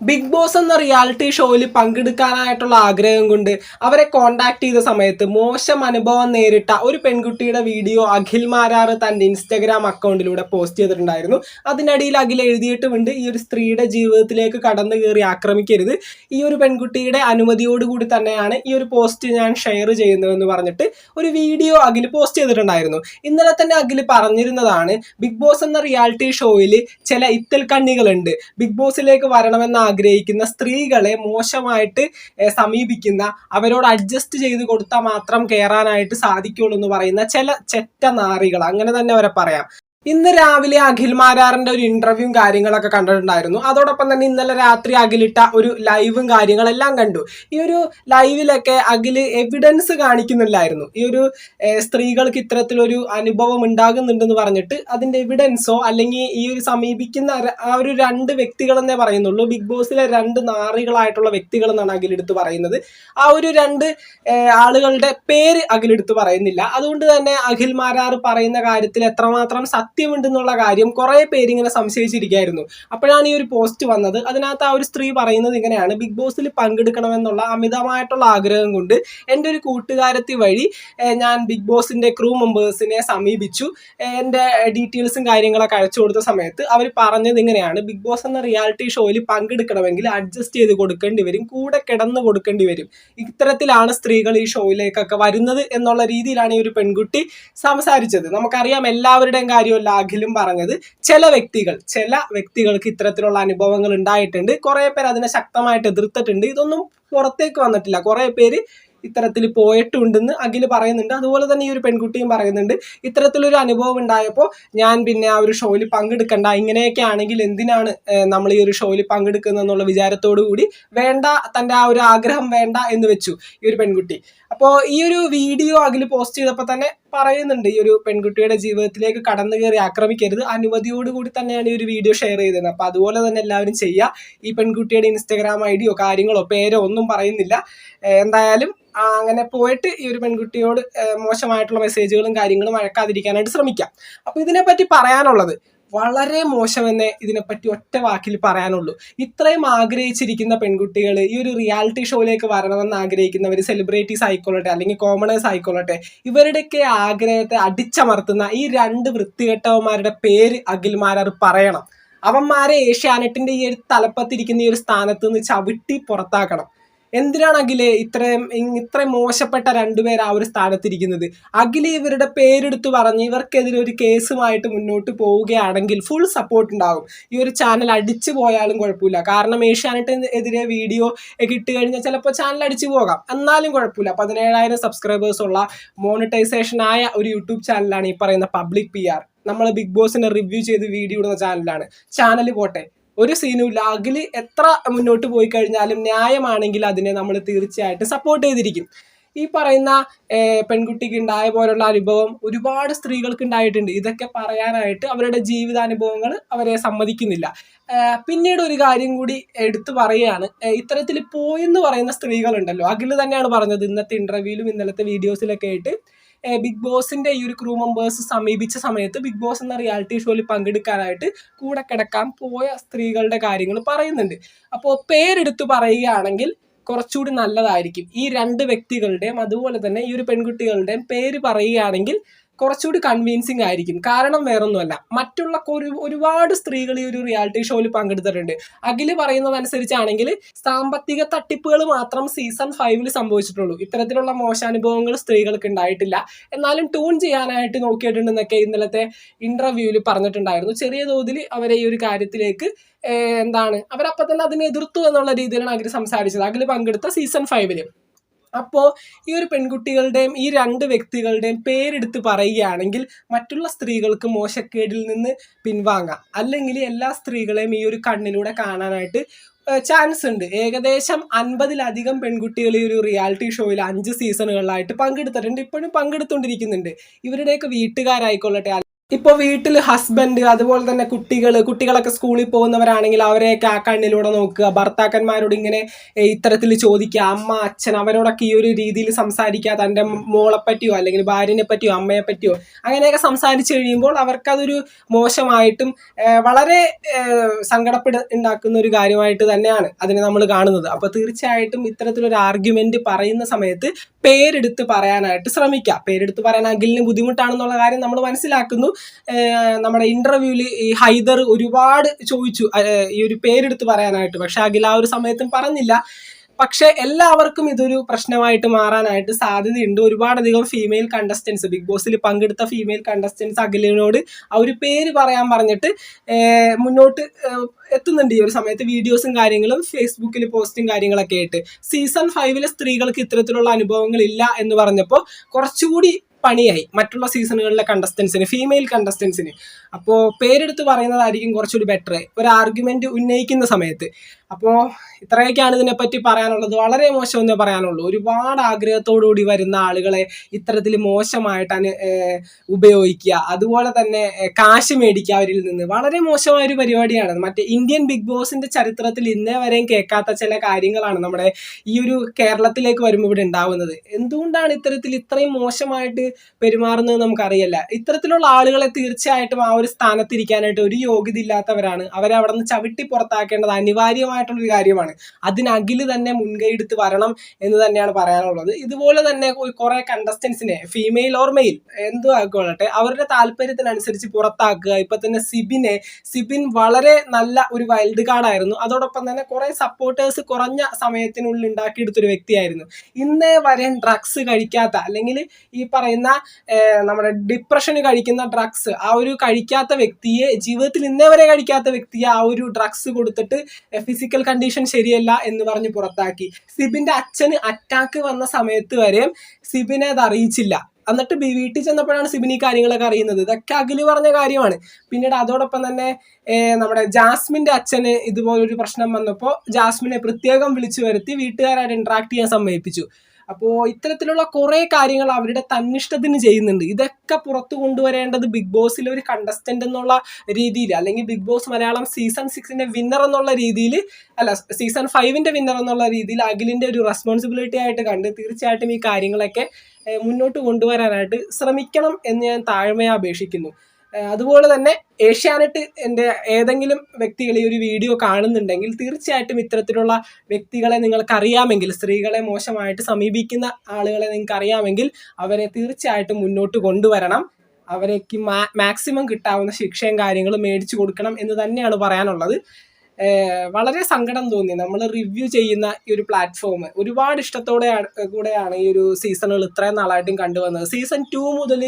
Big Boss എന്ന reality ഷോയിൽ പങ്കെടുക്കാനായിട്ടുള്ള ആഗ്രഹം കൊണ്ട് അവരെ കോണ്ടാക്ട് ചെയ്ത സമയത്ത് മോശം അനുഭവം നേരിട്ട ഒരു പെൺകുട്ടിയുടെ വീഡിയോ അഖിൽ മാരാറ് തന്റെ ഇൻസ്റ്റഗ്രാം അക്കൗണ്ടിലൂടെ പോസ്റ്റ് ചെയ്തിട്ടുണ്ടായിരുന്നു. അതിനിടയിൽ അഖിൽ എഴുതിയിട്ടുമുണ്ട് ഈ ഒരു സ്ത്രീയുടെ ജീവിതത്തിലേക്ക് കടന്നു കയറി ആക്രമിക്കരുത്. ഈ ഒരു പെൺകുട്ടിയുടെ അനുമതിയോടുകൂടി തന്നെയാണ് ഈ ഒരു പോസ്റ്റ് ഞാൻ ഷെയർ ചെയ്യുന്നതെന്ന് പറഞ്ഞിട്ട് ഒരു വീഡിയോ അഖിൽ പോസ്റ്റ് ചെയ്തിട്ടുണ്ടായിരുന്നു. ഇന്നലെ തന്നെ അഖിൽ പറഞ്ഞിരുന്നതാണ് ബിഗ് ബോസ് എന്ന റിയാലിറ്റി ഷോയിൽ ചില ഇത്തൽ കണ്ണികളുണ്ട് ബിഗ് ബോസിലേക്ക് വരണമെന്ന് ആഗ്രഹിക്കുന്ന സ്ത്രീകളെ മോശമായിട്ട് സമീപിക്കുന്ന അവരോട് അഡ്ജസ്റ്റ് ചെയ്ത് കൊടുത്താൽ മാത്രം കയറാനായിട്ട് സാധിക്കുള്ളൂ എന്ന് പറയുന്ന ചില ചെറ്റ നാറികൾ. അങ്ങനെ തന്നെ അവരെ പറയാം. ഇന്ന് രാവിലെ അഖിൽ മാരാറിന്റെ ഒരു ഇന്റർവ്യൂവും കാര്യങ്ങളൊക്കെ കണ്ടിട്ടുണ്ടായിരുന്നു. അതോടൊപ്പം തന്നെ ഇന്നലെ രാത്രി അഖിലിട്ട ഒരു ലൈവും കാര്യങ്ങളെല്ലാം കണ്ടു. ഈ ഒരു ലൈവിലൊക്കെ അഖിൽ എവിഡൻസ് കാണിക്കുന്നില്ലായിരുന്നു ഈ ഒരു സ്ത്രീകൾക്ക് ഇത്തരത്തിലൊരു അനുഭവം ഉണ്ടാകുന്നുണ്ടെന്ന് പറഞ്ഞിട്ട് അതിന്റെ എവിഡൻസോ അല്ലെങ്കിൽ ഈ ഒരു സമീപിക്കുന്ന ആ ഒരു രണ്ട് വ്യക്തികളെന്നേ പറയുന്നുള്ളൂ. ബിഗ് ബോസിലെ രണ്ട് നാറികളായിട്ടുള്ള വ്യക്തികൾ എന്നാണ് അഖിലെടുത്ത് പറയുന്നത്. ആ ഒരു രണ്ട് ആളുകളുടെ പേര് അഖിലെടുത്ത് പറയുന്നില്ല. അതുകൊണ്ട് തന്നെ അഖിൽ മാരാർ പറയുന്ന കാര്യത്തിൽ എത്രമാത്രം സത്യമുണ്ടെന്നുള്ള കാര്യം കുറേ പേരിങ്ങനെ സംശയിച്ചിരിക്കുകയായിരുന്നു അപ്പോഴാണ് ഈ ഒരു പോസ്റ്റ് വന്നത്. അതിനകത്ത് ആ ഒരു സ്ത്രീ പറയുന്നത് ഇങ്ങനെയാണ്. ബിഗ് ബോസിൽ പങ്കെടുക്കണമെന്നുള്ള അമിതമായിട്ടുള്ള ആഗ്രഹം കൊണ്ട് എന്റെ ഒരു കൂട്ടുകാരത്തി വഴി ഞാൻ ബിഗ് ബോസിന്റെ ക്രൂ മെമ്പേഴ്സിനെ സമീപിച്ചു. എന്റെ ഡീറ്റെയിൽസും കാര്യങ്ങളൊക്കെ അയച്ചു കൊടുത്ത സമയത്ത് അവർ പറഞ്ഞത് ഇങ്ങനെയാണ്. ബിഗ് ബോസ് എന്ന റിയാലിറ്റി ഷോയിൽ പങ്കെടുക്കണമെങ്കിൽ അഡ്ജസ്റ്റ് ചെയ്ത് കൊടുക്കേണ്ടി വരും. കൂടെ കിടന്ന് കൊടുക്കേണ്ടി വരും. ഇത്തരത്തിലാണ് സ്ത്രീകൾ ഈ ഷോയിലേക്കൊക്കെ വരുന്നത് എന്നുള്ള രീതിയിലാണ് ഈ ഒരു പെൺകുട്ടി സംസാരിച്ചത്. നമുക്കറിയാം എല്ലാവരുടെയും കാര്യമല്ല അഖിലും പറഞ്ഞത് ചില വ്യക്തികൾ ചില വ്യക്തികൾക്ക് ഇത്തരത്തിലുള്ള അനുഭവങ്ങൾ ഉണ്ടായിട്ടുണ്ട്. കുറേ പേര് അതിനെ ശക്തമായിട്ട് എതിർത്തിട്ടുണ്ട്. ഇതൊന്നും പുറത്തേക്ക് വന്നിട്ടില്ല. കുറേ പേര് ഇത്തരത്തിൽ പോയിട്ടുണ്ടെന്ന് അഖിൽ പറയുന്നുണ്ട്. അതുപോലെ തന്നെ ഈ ഒരു പെൺകുട്ടിയും പറയുന്നുണ്ട്. ഇത്തരത്തിലൊരു അനുഭവം ഉണ്ടായപ്പോൾ ഞാൻ പിന്നെ ആ ഒരു ഷോയിൽ പങ്കെടുക്കണ്ട. ഇങ്ങനെയൊക്കെ ആണെങ്കിൽ എന്തിനാണ് നമ്മൾ ഈ ഒരു ഷോയിൽ പങ്കെടുക്കുന്നത് എന്നുള്ള വിചാരത്തോടു കൂടി വേണ്ട തന്റെ ആ ഒരു ആഗ്രഹം വേണ്ട എന്ന് വെച്ചു ഈ ഒരു പെൺകുട്ടി. അപ്പോൾ ഈ ഒരു വീഡിയോ അഖിൽ പോസ്റ്റ് ചെയ്തപ്പോൾ തന്നെ പറയുന്നുണ്ട് ഈ ഒരു പെൺകുട്ടിയുടെ ജീവിതത്തിലേക്ക് കടന്നു കയറി ആക്രമിക്കരുത്. അനുമതിയോടുകൂടി തന്നെയാണ് ഈ ഒരു വീഡിയോ ഷെയർ ചെയ്തത്. അപ്പോൾ അതുപോലെ തന്നെ എല്ലാവരും ചെയ്യുക. ഈ പെൺകുട്ടിയുടെ ഇൻസ്റ്റഗ്രാം ഐ ഡിയോ കാര്യങ്ങളോ പേരോ ഒന്നും പറയുന്നില്ല. എന്തായാലും അങ്ങനെ പോയിട്ട് ഈ ഒരു പെൺകുട്ടിയോട് മോശമായിട്ടുള്ള മെസ്സേജുകളും കാര്യങ്ങളും അഴക്കാതിരിക്കാനായിട്ട് ശ്രമിക്കാം. അപ്പോൾ ഇതിനെപ്പറ്റി പറയാനുള്ളത് വളരെ മോശമെന്നേ ഇതിനെപ്പറ്റി ഒറ്റ വാക്കിൽ പറയാനുള്ളൂ. ഇത്രയും ആഗ്രഹിച്ചിരിക്കുന്ന പെൺകുട്ടികൾ ഈ ഒരു റിയാലിറ്റി ഷോയിലേക്ക് വരണമെന്ന് ആഗ്രഹിക്കുന്നവർ സെലിബ്രിറ്റീസ് ആയിക്കൊള്ളട്ടെ അല്ലെങ്കിൽ കോമണേഴ്സ് ആയിക്കൊള്ളട്ടെ ഇവരുടെയൊക്കെ ആഗ്രഹത്തെ അടിച്ചമർത്തുന്ന ഈ രണ്ട് വൃത്തികെട്ടവന്മാരുടെ പേര് അഖിൽമാരർ പറയണം. അവന്മാരെ ഏഷ്യാനെറ്റിന്റെ ഈ ഒരു തലപ്പത്തിരിക്കുന്ന ഈ ഒരു സ്ഥാനത്ത് നിന്ന് ചവിട്ടി പുറത്താക്കണം. എന്തിനാണ് അഖിലെ ഇത്രയും ഇത്രയും മോശപ്പെട്ട രണ്ടുപേർ ആ ഒരു സ്ഥാനത്തിരിക്കുന്നത്? അഖിലെ ഇവരുടെ പേരെടുത്ത് പറഞ്ഞ് ഇവർക്കെതിരെ ഒരു കേസുമായിട്ട് മുന്നോട്ട് പോവുകയാണെങ്കിൽ ഫുൾ സപ്പോർട്ട് ഉണ്ടാകും. ഈ ഒരു ചാനൽ അടിച്ചു പോയാലും കുഴപ്പമില്ല. കാരണം ഏഷ്യാനെറ്റ് എതിരെ വീഡിയോ ഒക്കെ ഇട്ട് കഴിഞ്ഞാൽ ചിലപ്പോൾ ചാനൽ അടിച്ചു പോകാം. എന്നാലും കുഴപ്പമില്ല. പതിനേഴായിരം സബ്സ്ക്രൈബേഴ്സ് ഉള്ള മോണിറ്റൈസേഷൻ ആയ ഒരു യൂട്യൂബ് ചാനലാണ് ഈ പറയുന്ന പബ്ലിക് പി ആർ നമ്മൾ ബിഗ് ബോസിനെ റിവ്യൂ ചെയ്ത് വീഡിയോ ഇടുന്ന ചാനലാണ് ചാനൽ പോട്ടെ. ഒരു സീനും അഖിൽ എത്ര മുന്നോട്ട് പോയി കഴിഞ്ഞാലും ന്യായമാണെങ്കിൽ അതിനെ നമ്മൾ തീർച്ചയായിട്ടും സപ്പോർട്ട് ചെയ്തിരിക്കും. ഈ പറയുന്ന പെൺകുട്ടിക്ക് ഉണ്ടായ പോലുള്ള അനുഭവം ഒരുപാട് സ്ത്രീകൾക്ക് ഉണ്ടായിട്ടുണ്ട് ഇതൊക്കെ പറയാനായിട്ട് അവരുടെ ജീവിതാനുഭവങ്ങൾ അവരെ സമ്മതിക്കുന്നില്ല. പിന്നീട് ഒരു കാര്യം കൂടി എടുത്തു പറയുകയാണ്. ഇത്തരത്തിൽ പോയെന്ന് പറയുന്ന സ്ത്രീകളുണ്ടല്ലോ. അഖിൽ തന്നെയാണ് പറഞ്ഞത് ഇന്നത്തെ ഇന്റർവ്യൂവിലും ഇന്നലത്തെ വീഡിയോസിലൊക്കെ ആയിട്ട്. ബിഗ് ബോസിന്റെ ഈ ഒരു ക്രൂ മെമ്പേഴ്സ് സമീപിച്ച സമയത്ത് ബിഗ് ബോസ് എന്ന റിയാലിറ്റി ഷോയിൽ പങ്കെടുക്കാനായിട്ട് കൂടെ കിടക്കാൻ പോയ സ്ത്രീകളുടെ കാര്യങ്ങൾ പറയുന്നുണ്ട്. അപ്പോൾ പേരെടുത്ത് പറയുകയാണെങ്കിൽ കുറച്ചുകൂടി നല്ലതായിരിക്കും. ഈ രണ്ട് വ്യക്തികളുടെയും അതുപോലെ തന്നെ ഈ ഒരു പെൺകുട്ടികളുടെയും പേര് പറയുകയാണെങ്കിൽ കുറച്ചുകൂടി കൺവീൻസിങ് ആയിരിക്കും. കാരണം വേറൊന്നുമല്ല. മറ്റുള്ള ഒരു ഒരുപാട് സ്ത്രീകൾ ഈ ഒരു റിയാലിറ്റി ഷോയിൽ പങ്കെടുത്തിട്ടുണ്ട്. അഖിൽ പറയുന്നതനുസരിച്ചാണെങ്കിൽ സാമ്പത്തിക തട്ടിപ്പുകൾ മാത്രം സീസൺ ഫൈവിൽ സംഭവിച്ചിട്ടുള്ളൂ. ഇത്തരത്തിലുള്ള മോശാനുഭവങ്ങൾ സ്ത്രീകൾക്ക് ഉണ്ടായിട്ടില്ല. എന്നാലും ട്യൂൺ ചെയ്യാനായിട്ട് നോക്കിയിട്ടുണ്ടെന്നൊക്കെ ഇന്നലത്തെ ഇന്റർവ്യൂവിൽ പറഞ്ഞിട്ടുണ്ടായിരുന്നു. ചെറിയ തോതിൽ അവരെ ഈ ഒരു കാര്യത്തിലേക്ക് എന്താണ് അവരപ്പം തന്നെ അതിനെ എതിർത്തു എന്നുള്ള രീതിയിലാണ് അഖിൽ സംസാരിച്ചത്. അഖിൽ പങ്കെടുത്ത സീസൺ ഫൈവിൽ അപ്പോൾ ഈ ഒരു പെൺകുട്ടികളുടെയും ഈ രണ്ട് വ്യക്തികളുടെയും പേരെടുത്ത് പറയുകയാണെങ്കിൽ മറ്റുള്ള സ്ത്രീകൾക്ക് മോശക്കേടിൽ നിന്ന് പിൻവാങ്ങാം. അല്ലെങ്കിൽ എല്ലാ സ്ത്രീകളെയും ഈ ഒരു കണ്ണിലൂടെ കാണാനായിട്ട് ചാൻസ് ഉണ്ട്. ഏകദേശം അൻപതിലധികം പെൺകുട്ടികൾ ഈ ഒരു റിയാലിറ്റി ഷോയിൽ അഞ്ച് സീസണുകളിലായിട്ട് പങ്കെടുത്തിട്ടുണ്ട്. ഇപ്പോഴും പങ്കെടുത്തുകൊണ്ടിരിക്കുന്നുണ്ട്. ഇവരുടെയൊക്കെ വീട്ടുകാരായിക്കൊള്ളട്ടെ ഇപ്പോൾ വീട്ടിൽ ഹസ്ബൻഡ് അതുപോലെ തന്നെ കുട്ടികൾ കുട്ടികളൊക്കെ സ്കൂളിൽ പോകുന്നവരാണെങ്കിൽ അവരെയൊക്കെ ആ കണ്ണിലൂടെ നോക്കുക. ഭർത്താക്കന്മാരോട് ഇങ്ങനെ ഇത്തരത്തിൽ ചോദിക്കുക. അമ്മ അച്ഛൻ അവരോടൊക്കെ ഈ ഒരു രീതിയിൽ സംസാരിക്കുക. തന്റെ മോളെപ്പറ്റിയോ അല്ലെങ്കിൽ ഭാര്യനെ പറ്റിയോ അമ്മയെ പറ്റിയോ അങ്ങനെയൊക്കെ സംസാരിച്ചു കഴിയുമ്പോൾ അവർക്കതൊരു മോശമായിട്ടും വളരെ സങ്കടപ്പെട ഉണ്ടാക്കുന്ന ഒരു കാര്യമായിട്ട് തന്നെയാണ് അതിനെ നമ്മൾ കാണുന്നത്. അപ്പോൾ തീർച്ചയായിട്ടും ഇത്തരത്തിലൊരു ആർഗ്യുമെന്റ് പറയുന്ന സമയത്ത് പേരെടുത്ത് പറയാനായിട്ട് ശ്രമിക്കുക. പേരെടുത്ത് പറയാൻ അഖിലിന് ബുദ്ധിമുട്ടാണെന്നുള്ള കാര്യം നമ്മൾ മനസ്സിലാക്കുന്നു. നമ്മുടെ ഇന്റർവ്യൂവിൽ ഈ ഹൈദർ ഒരുപാട് ചോദിച്ചു. ഈ ഒരു പേരെടുത്ത് പറയാനായിട്ട്. പക്ഷെ അഖിൽ ആ ഒരു സമയത്തും പറഞ്ഞില്ല. പക്ഷെ എല്ലാവർക്കും ഇതൊരു പ്രശ്നമായിട്ട് മാറാനായിട്ട് സാധ്യതയുണ്ട്. ഒരുപാടധികം ഫീമെയിൽ കണ്ടസ്റ്റൻസ് ബിഗ് ബോസിൽ പങ്കെടുത്ത ഫീമെയിൽ കണ്ടസ്റ്റൻസ് അഖിലിനോട് ആ ഒരു പേര് പറയാൻ പറഞ്ഞിട്ട് മുന്നോട്ട് എത്തുന്നുണ്ട് ഈ ഒരു സമയത്ത് വീഡിയോസും കാര്യങ്ങളും ഫേസ്ബുക്കിൽ പോസ്റ്റും കാര്യങ്ങളൊക്കെ ആയിട്ട്. സീസൺ ഫൈവിലെ സ്ത്രീകൾക്ക് ഇത്തരത്തിലുള്ള അനുഭവങ്ങൾ ഇല്ല എന്ന് പറഞ്ഞപ്പോൾ കുറച്ചുകൂടി പണിയായി. മറ്റുള്ള സീസണുകളിലെ കണ്ടസ്റ്റൻസിന് ഫീമെയിൽ കണ്ടസ്റ്റൻസിന് അപ്പോൾ പേരെടുത്ത് പറയുന്നതായിരിക്കും കുറച്ചുകൂടി ബെറ്റർ ഒരു ആർഗ്യുമെന്റ് ഉന്നയിക്കുന്ന സമയത്ത്. അപ്പോൾ ഇത്രയൊക്കെയാണ് ഇതിനെപ്പറ്റി പറയാനുള്ളത്. വളരെ മോശം എന്നേ പറയാനുള്ളൂ. ഒരുപാട് ആഗ്രഹത്തോടുകൂടി വരുന്ന ആളുകളെ ഇത്തരത്തിൽ മോശമായിട്ടാണ് ഉപയോഗിക്കുക. അതുപോലെ തന്നെ കാശ് മേടിക്കുക അവരിൽ നിന്ന്. വളരെ മോശമായ ഒരു പരിപാടിയാണ്. മറ്റേ ഇന്ത്യൻ ബിഗ് ബോസിന്റെ ചരിത്രത്തിൽ ഇന്നേ വരെയും കേൾക്കാത്ത ചില കാര്യങ്ങളാണ് നമ്മുടെ ഈ ഒരു കേരളത്തിലേക്ക് വരുമ്പോൾ ഇവിടെ ഉണ്ടാവുന്നത്. എന്തുകൊണ്ടാണ് ഇത്തരത്തിൽ ഇത്രയും മോശമായിട്ട് പെരുമാറുന്നത് നമുക്കറിയില്ല. ഇത്തരത്തിലുള്ള ആളുകളെ തീർച്ചയായിട്ടും ആ ഒരു സ്ഥാനത്തിരിക്കാനായിട്ട് ഒരു യോഗ്യത ഇല്ലാത്തവരാണ് അവരെ അവിടെ നിന്ന് ചവിട്ടി പുറത്താക്കേണ്ടത് അനിവാര്യമായിട്ടുള്ള ഒരു കാര്യമാണ്. അതിനകിൽ തന്നെ മുൻകൈ എടുത്ത് വരണം എന്ന് തന്നെയാണ് പറയാനുള്ളത്. ഇതുപോലെ തന്നെ കുറെ കണ്ടസ്റ്റൻസിനെ ഫീമെയിൽ ഓർ മെയിൽ എന്തോ ആയിക്കോളട്ടെ അവരുടെ താല്പര്യത്തിനനുസരിച്ച് പുറത്താക്കുക. ഇപ്പൊ തന്നെ സിബിനെ സിബിൻ വളരെ നല്ല ഒരു വൈൽഡ് കാർഡ് ആയിരുന്നു. അതോടൊപ്പം തന്നെ കുറെ സപ്പോർട്ടേഴ്സ് കുറഞ്ഞ സമയത്തിനുള്ളിൽ ഉണ്ടാക്കിയെടുത്തൊരു വ്യക്തിയായിരുന്നു. ഇന്നേ വരെ ഡ്രഗ്സ് കഴിക്കാത്ത അല്ലെങ്കിൽ ഈ പറയുന്ന നമ്മുടെ ഡിപ്രഷന് കഴിക്കുന്ന ഡ്രഗ്സ് ആ ഒരു കഴിക്കാത്ത വ്യക്തിയെ ജീവിതത്തിൽ ഇന്നേ വരെ കഴിക്കാത്ത വ്യക്തിയെ ആ ഒരു ഡ്രഗ്സ് കൊടുത്തിട്ട് ഫിസിക്കൽ കണ്ടീഷൻ ശരിയല്ല എന്ന് പറഞ്ഞ് പുറത്താക്കി. സിബിന്റെ അച്ഛന് അറ്റാക്ക് വന്ന സമയത്ത് വരെ സിബിനെ അത് അറിയിച്ചില്ല. എന്നിട്ട് ബി വീട്ടിൽ ചെന്നപ്പോഴാണ് സിബിന് ഈ കാര്യങ്ങളൊക്കെ അറിയുന്നത്. ഇതൊക്കെ അഖിൽ പറഞ്ഞ കാര്യമാണ്. പിന്നീട് അതോടൊപ്പം തന്നെ നമ്മുടെ ജാസ്മിന്റെ അച്ഛന് ഇതുപോലൊരു പ്രശ്നം വന്നപ്പോൾ ജാസ്മിനെ പ്രത്യേകം വിളിച്ചു വരുത്തി വീട്ടുകാരായിട്ട് ഇന്ററാക്ട് ചെയ്യാൻ സമ്മതിപ്പിച്ചു. അപ്പോൾ ഇത്തരത്തിലുള്ള കുറേ കാര്യങ്ങൾ അവരുടെ തന്നിഷ്ടത്തിന് ചെയ്യുന്നുണ്ട്. ഇതൊക്കെ പുറത്തു കൊണ്ടുവരേണ്ടത് ബിഗ് ബോസിലെ ഒരു കണ്ടസ്റ്റന്റ് എന്നുള്ള രീതിയിൽ അല്ലെങ്കിൽ ബിഗ് ബോസ് മലയാളം സീസൺ സിക്സിന്റെ വിന്നർ എന്നുള്ള രീതിയിൽ അല്ല സീസൺ ഫൈവിന്റെ വിന്നർ എന്നുള്ള രീതിയിൽ അഖിലിന്റെ ഒരു റെസ്പോൺസിബിലിറ്റി ആയിട്ട് കണ്ട് തീർച്ചയായിട്ടും ഈ കാര്യങ്ങളൊക്കെ മുന്നോട്ട് കൊണ്ടുവരാനായിട്ട് ശ്രമിക്കണം എന്ന് ഞാൻ താഴ്മയെ അപേക്ഷിക്കുന്നു. അതുപോലെ തന്നെ ഏഷ്യാനെറ്റ് എന്റെ ഏതെങ്കിലും വ്യക്തികൾ ഈ ഒരു വീഡിയോ കാണുന്നുണ്ടെങ്കിൽ തീർച്ചയായിട്ടും ഇത്തരത്തിലുള്ള വ്യക്തികളെ നിങ്ങൾക്ക് അറിയാമെങ്കിൽ സ്ത്രീകളെ മോശമായിട്ട് സമീപിക്കുന്ന ആളുകളെ നിങ്ങൾക്ക് അറിയാമെങ്കിൽ അവരെ തീർച്ചയായിട്ടും മുന്നോട്ട് കൊണ്ടുവരണം. അവരേക്ക് മാക്സിമം കിട്ടാവുന്ന ശിക്ഷയും കാര്യങ്ങളും മേടിച്ചു കൊടുക്കണം എന്ന് തന്നെയാണ് പറയാനുള്ളത്. വളരെ സങ്കടം തോന്നി. നമ്മൾ റിവ്യൂ ചെയ്യുന്ന ഈ ഒരു പ്ലാറ്റ്ഫോം ഒരുപാട് ഇഷ്ടത്തോടെ കൂടെയാണ് ഈ ഒരു സീസണുകൾ ഇത്രയും നാളായിട്ടും കണ്ടുവന്നത്. സീസൺ ടു മുതൽ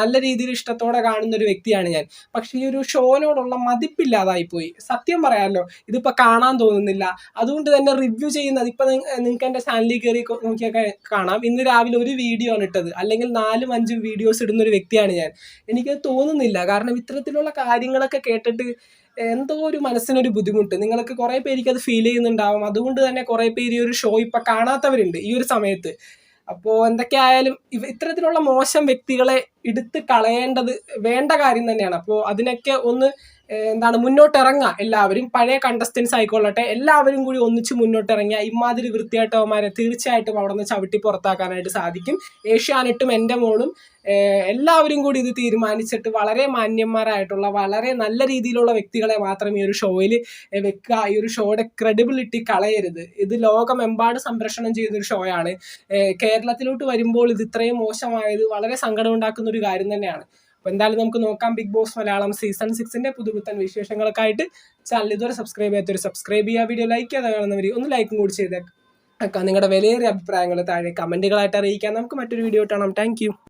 നല്ല രീതിയിൽ ഇഷ്ടത്തോടെ കാണുന്ന ഒരു വ്യക്തിയാണ് ഞാൻ. പക്ഷെ ഈ ഒരു ഷോനോടുള്ള മതിപ്പില്ലാതായിപ്പോയി സത്യം പറയാമല്ലോ ഇതിപ്പോൾ കാണാൻ തോന്നുന്നില്ല. അതുകൊണ്ട് തന്നെ റിവ്യൂ ചെയ്യുന്നത് ഇപ്പം നിങ്ങൾക്ക് എന്റെ ചാനലിൽ കയറി നോക്കിയൊക്കെ കാണാം. ഇന്ന് രാവിലെ ഒരു വീഡിയോ ആണ് ഇട്ടത്. അല്ലെങ്കിൽ നാലും അഞ്ചും വീഡിയോസ് ഇടുന്ന ഒരു വ്യക്തിയാണ് ഞാൻ. എനിക്കത് തോന്നുന്നില്ല. കാരണം ഇത്തരത്തിലുള്ള കാര്യങ്ങളൊക്കെ കേട്ടിട്ട് എന്തോ ഒരു മനസ്സിനൊരു ബുദ്ധിമുട്ട്. നിങ്ങൾക്ക് കുറേ പേർക്ക് അത് ഫീൽ ചെയ്യുന്നുണ്ടാവും. അതുകൊണ്ട് തന്നെ കുറേ പേര് ഈ ഒരു ഷോ ഇപ്പം കാണാത്തവരുണ്ട് ഈ ഒരു സമയത്ത്. അപ്പോൾ എന്തൊക്കെയായാലും ഇത്തരത്തിലുള്ള മോശം വ്യക്തികളെ എടുത്ത് കളയേണ്ടത് വേണ്ട കാര്യം തന്നെയാണ്. അപ്പോൾ അതിനൊക്കെ ഒന്ന് എന്താണ് മുന്നോട്ടിറങ്ങുക എല്ലാവരും. പഴയ കണ്ടസ്റ്റൻസ് ആയിക്കൊള്ളട്ടെ. എല്ലാവരും കൂടി ഒന്നിച്ച് മുന്നോട്ടിറങ്ങിയ ഇമാതിരി വൃത്തിയായിട്ടവന്മാരെ തീർച്ചയായിട്ടും അവിടെ നിന്ന് ചവിട്ടി പുറത്താക്കാനായിട്ട് സാധിക്കും. ഏഷ്യാനെട്ടും എന്റെ മോളും എല്ലാവരും കൂടി ഇത് തീരുമാനിച്ചിട്ട് വളരെ മാന്യന്മാരായിട്ടുള്ള വളരെ നല്ല രീതിയിലുള്ള വ്യക്തികളെ മാത്രം ഈ ഒരു ഷോയിൽ വെക്കുക. ഈ ഒരു ഷോയുടെ ക്രെഡിബിലിറ്റി കളയരുത്. ഇത് ലോകമെമ്പാട് സംപ്രേഷണം ചെയ്യുന്ന ഷോയാണ്. കേരളത്തിലോട്ട് വരുമ്പോൾ ഇത് ഇത്രയും മോശമായത് വളരെ സങ്കടമുണ്ടാക്കുന്ന ഒരു കാര്യം തന്നെയാണ്. അപ്പോൾ എന്തായാലും നമുക്ക് നോക്കാം ബിഗ് ബോസ് മലയാളം സീസൺ സിക്സിന്റെ പുതുപുത്തൻ വിശേഷങ്ങൾക്കായിട്ട്. ചാനൽ ഇതുവരെ സബ്സ്ക്രൈബ് ചെയ്യാത്തൊരു സബ്സ്ക്രൈബ് ചെയ്യുക വീഡിയോ ലൈക്ക് ചെയ്യാതെ കാണുന്നവർ ഒന്ന് ലൈക്കും കൂടി ചെയ്തേക്കാം. നിങ്ങളുടെ വിലയേറിയ അഭിപ്രായങ്ങൾ താഴെ കമന്റുകളായിട്ട് അറിയിക്കാം. നമുക്ക് മറ്റൊരു വീഡിയോ കാണാം. താങ്ക്